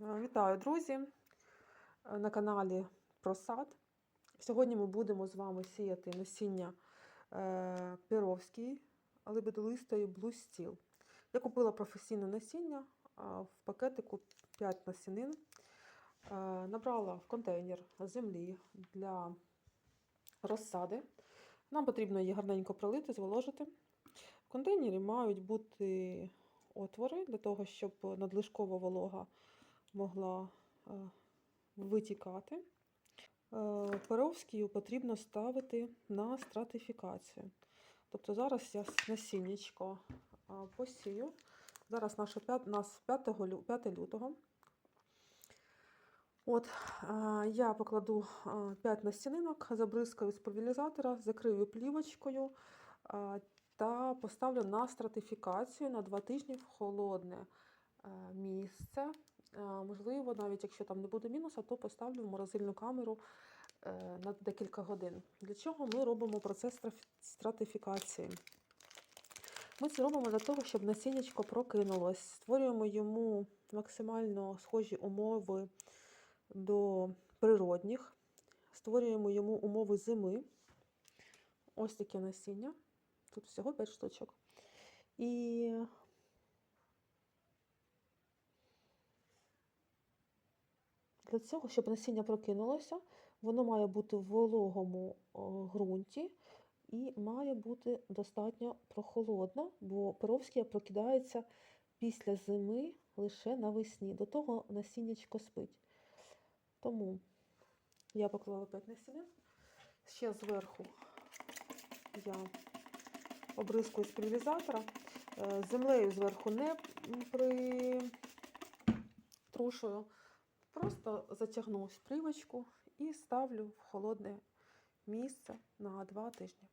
Е, Вітаю, друзі! Е, На каналі про сад. Сьогодні ми будемо з вами сіяти насіння е, Перовської лебедолистої Steel. Я купила професійне насіння в пакетику 5 насінин. Набрала в контейнер землі для розсади. Нам потрібно її гарненько пролити, зволожити. В контейнері мають бути отвори для того, щоб надлишкова волога могла е, витікати. Е, Перовськію потрібно ставити на стратифікацію. Тобто зараз я насіннячко е, посію. Зараз наше п'ят- нас 5, 5 лютого. От, я покладу 5 насінинок, забризкаю з пульверізатора, закрию плівочкою та поставлю на стратифікацію на 2 тижні в холодне місце. Е, Можливо, навіть якщо там не буде мінуса, то поставлю в морозильну камеру е, на декілька годин. Для чого ми робимо процес стратифікації? Ми це робимо для того, щоб насіннячко прокинулось, створюємо йому максимально схожі умови до природних, створюємо йому умови зими. Ось таке насіння. Тут всього 5 штучок. І для цього, щоб насіння прокинулося, воно має бути в вологому ґрунті і має бути достатньо прохолодно, бо перовське прокидається після зими лише навесні. До того насіннячко спить. Тому я поклала 5 насінин. Ще зверху я обрискую з пульверізатора. Е, Землею зверху не притрушую. Просто затягну плівочку і ставлю в холодне місце на 2 тижні.